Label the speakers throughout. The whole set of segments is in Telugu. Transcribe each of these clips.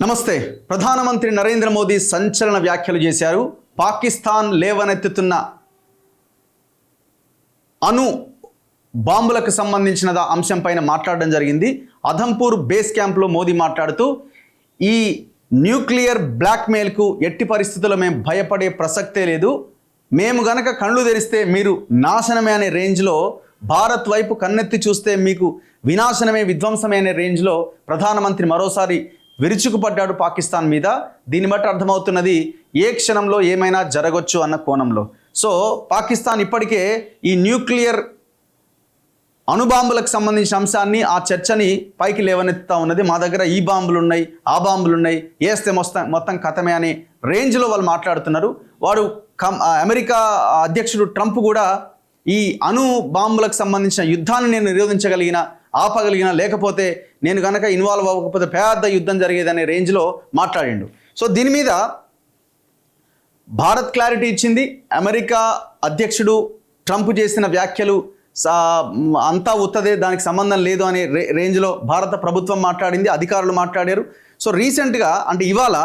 Speaker 1: నమస్తే. ప్రధానమంత్రి నరేంద్ర మోదీ సంచలన వ్యాఖ్యలు చేశారు. పాకిస్తాన్ లేవనెత్తుతున్న అణు బాంబులకు సంబంధించిన అంశం అంశంపైన మాట్లాడడం జరిగింది. అధంపూర్ బేస్ క్యాంప్లో మోదీ మాట్లాడుతూ ఈ న్యూక్లియర్ బ్లాక్మెయిల్కు ఎట్టి పరిస్థితుల్లో మేము భయపడే ప్రసక్తే లేదు. మేము గనక కళ్ళు తెరిస్తే మీరు నాశనమే అనే రేంజ్లో భారత్ వైపు కన్నెత్తి చూస్తే మీకు వినాశనమే విధ్వంసమే అనే రేంజ్లో ప్రధానమంత్రి మరోసారి విరుచుకుపడ్డాడు పాకిస్తాన్ మీద. దీన్ని బట్టి అర్థమవుతున్నది ఏ క్షణంలో ఏమైనా జరగొచ్చు అన్న కోణంలో. సో పాకిస్తాన్ ఇప్పటికే ఈ న్యూక్లియర్ అణుబాంబులకు సంబంధించిన అంశాన్ని ఆ చర్చని పైకి లేవనెత్తుతా ఉన్నది. మా దగ్గర ఈ బాంబులు ఉన్నాయి ఆ బాంబులు ఉన్నాయి వేస్తే మొత్తం మొత్తం కథమే అనే రేంజ్లో వాళ్ళు మాట్లాడుతున్నారు. వారు కం అమెరికా అధ్యక్షుడు ట్రంప్ కూడా ఈ అణు బాంబులకు సంబంధించిన యుద్ధాన్ని నేను నిరోధించగలిగిన ఆపగలిగినా లేకపోతే నేను కనుక ఇన్వాల్వ్ అవ్వకపోతే పెద్ద యుద్ధం జరిగేదనే రేంజ్లో మాట్లాడిండు. సో దీని మీద భారత్ క్లారిటీ ఇచ్చింది. అమెరికా అధ్యక్షుడు ట్రంప్ చేసిన వ్యాఖ్యలు అంతా ఉత్తదే దానికి సంబంధం లేదు అనే రే రేంజ్లో భారత ప్రభుత్వం మాట్లాడింది అధికారులు మాట్లాడారు. సో రీసెంట్గా అంటే ఇవాళ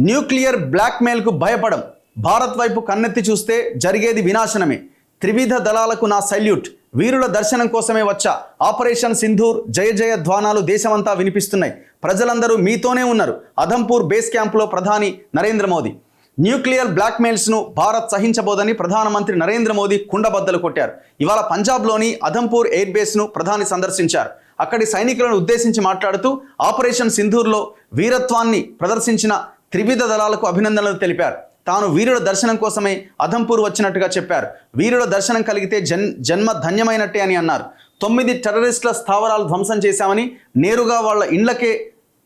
Speaker 1: న్యూక్లియర్ బ్లాక్మెయిల్కు భయపడం భారత్ వైపు కన్నెత్తి చూస్తే జరిగేది వినాశనమే. త్రివిధ దళాలకు నా సల్యూట్. వీరుల దర్శనం కోసమే వచ్చా ఆపరేషన్ సింధూర్ జయ జయ ధ్వానాలు దేశమంతా వినిపిస్తున్నాయి. ప్రజలందరూ మీతోనే ఉన్నారు. అధంపూర్ బేస్ క్యాంపులో ప్రధాని నరేంద్ర మోదీ. న్యూక్లియర్ బ్లాక్మెయిల్స్ను భారత్ సహించబోదని ప్రధానమంత్రి నరేంద్ర మోదీ కుండబద్దలు కొట్టారు. ఇవాళ పంజాబ్లోని అధంపూర్ ఎయిర్ బేస్ను ప్రధాని సందర్శించారు. అక్కడి సైనికులను ఉద్దేశించి మాట్లాడుతూ ఆపరేషన్ సింధూర్లో వీరత్వాన్ని ప్రదర్శించిన త్రివిధ దళాలకు అభినందనలు తెలిపారు. తాను వీరుల దర్శనం కోసమే అధంపూర్ వచ్చినట్టుగా చెప్పారు. వీరుల దర్శనం కలిగితే జన్ జన్మ ధన్యమైనట్టే అని అన్నారు. తొమ్మిది టెర్రరిస్టుల స్థావరాలు ధ్వంసం చేశామని నేరుగా వాళ్ళ ఇండ్లకే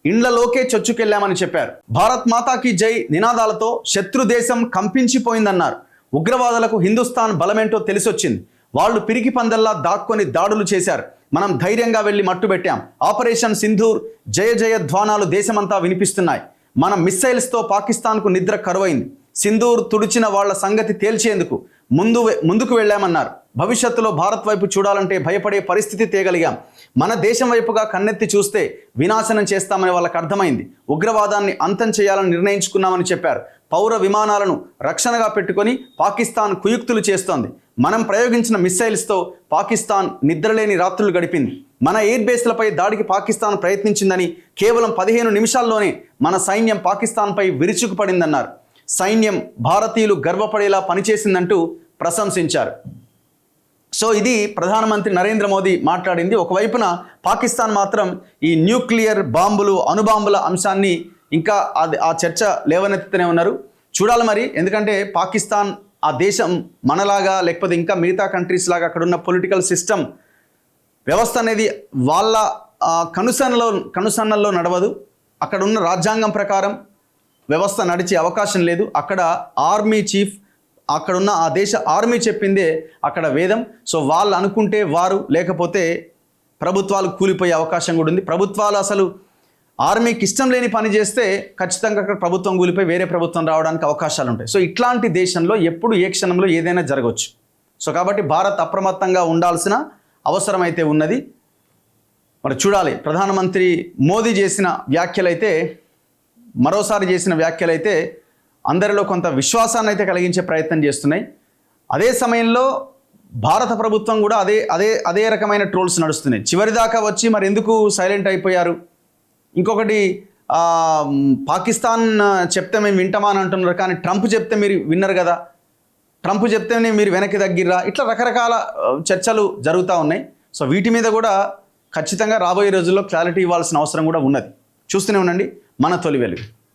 Speaker 1: ఇండ్లలోకే చొచ్చుకెళ్ళామని చెప్పారు. భారత్ మాతాకి జై నినాదాలతో శత్రు దేశం కంపించిపోయిందన్నారు. ఉగ్రవాదులకు హిందుస్థాన్ బలమేంటో తెలిసొచ్చింది. వాళ్ళు పిరికి పందల్లా దాక్కొని దాడులు చేశారు. మనం ధైర్యంగా వెళ్ళి మట్టుబెట్టాం. ఆపరేషన్ సింధూర్ జయ జయ ధ్వానాలు దేశమంతా వినిపిస్తున్నాయి. మన మిస్సైల్స్తో పాకిస్తాన్కు నిద్ర కరువైంది. సింధూర్ తుడిచిన వాళ్ళ సంగతి తేల్చేందుకు ముందు ముందుకు వెళ్ళామన్నారు. భవిష్యత్తులో భారత్ వైపు చూడాలంటే భయపడే పరిస్థితి తేగలిగాం. మన దేశం వైపుగా కన్నెత్తి చూస్తే వినాశనం చేస్తామని వాళ్ళకు అర్థమైంది. ఉగ్రవాదాన్ని అంతం చేయాలని నిర్ణయించుకున్నామని చెప్పారు. పౌర విమానాలను రక్షణగా పెట్టుకొని పాకిస్తాన్ కుయుక్తులు చేస్తోంది. మనం ప్రయోగించిన మిస్సైల్స్తో పాకిస్తాన్ నిద్రలేని రాత్రులు గడిపింది. మన ఎయిర్ బేస్లపై దాడికి పాకిస్తాన్ ప్రయత్నించిందని కేవలం పదిహేను నిమిషాల్లోనే మన సైన్యం పాకిస్తాన్పై విరుచుకుపడిందన్నారు. సైన్యం భారతీయులు గర్వపడేలా పనిచేసిందంటూ ప్రశంసించారు. సో ఇది ప్రధానమంత్రి నరేంద్ర మోదీ మాట్లాడింది. ఒకవైపున పాకిస్తాన్ మాత్రం ఈ న్యూక్లియర్ బాంబులు అణుబాంబుల అంశాన్ని ఇంకా అది ఆ చర్చ లేవనెత్తుతూనే ఉన్నారు. చూడాలి మరి ఎందుకంటే పాకిస్తాన్ ఆ దేశం మనలాగా లేకపోతే ఇంకా మిగతా కంట్రీస్ లాగా అక్కడ ఉన్న పొలిటికల్ సిస్టమ్ వ్యవస్థ అనేది వాళ్ళ కనుసన్నలో కనుసన్నల్లో నడవదు. అక్కడ ఉన్న రాజ్యాంగం ప్రకారం వ్యవస్థ నడిచే అవకాశం లేదు. అక్కడ ఆర్మీ చీఫ్ అక్కడున్న ఆ దేశ ఆర్మీ చెప్పిందే అక్కడ వేదం. సో వాళ్ళు అనుకుంటే వారు లేకపోతే ప్రభుత్వాలు కూలిపోయే అవకాశం కూడా ఉంది. ప్రభుత్వాలు అసలు ఆర్మీకి ఇష్టం లేని పని చేస్తే ఖచ్చితంగా అక్కడ ప్రభుత్వం కూలిపోయి వేరే ప్రభుత్వం రావడానికి అవకాశాలు ఉంటాయి. సో ఇట్లాంటి దేశంలో ఎప్పుడు ఏ క్షణంలో ఏదైనా జరగవచ్చు. సో కాబట్టి భారత్ అప్రమత్తంగా ఉండాల్సిన అవసరం అయితే ఉన్నది. మరి చూడాలి ప్రధానమంత్రి మోదీ చేసిన వ్యాఖ్యలైతే మరోసారి చేసిన వ్యాఖ్యలైతే అందరిలో కొంత విశ్వాసాన్ని అయితే కలిగించే ప్రయత్నం చేస్తున్నాయి. అదే సమయంలో భారత ప్రభుత్వం కూడా అదే అదే అదే రకమైన ట్రోల్స్ నడుస్తున్నాయి. చివరిదాకా వచ్చి మరి ఎందుకు సైలెంట్ అయిపోయారు? ఇంకొకటి పాకిస్తాన్ చెప్తే మేము వింటామా అని అంటున్నారు కానీ ట్రంప్ చెప్తే మీరు విన్నారు కదా. ట్రంప్ చెప్తేనే మీరు వెనక్కి తగ్గిర్రా. ఇట్లా రకరకాల చర్చలు జరుగుతూ ఉన్నాయి. సో వీటి మీద కూడా ఖచ్చితంగా రాబోయే రోజుల్లో క్లారిటీ ఇవ్వాల్సిన అవసరం కూడా ఉన్నది. చూస్తూనే ఉండండి. మన తొలి వెలుగు.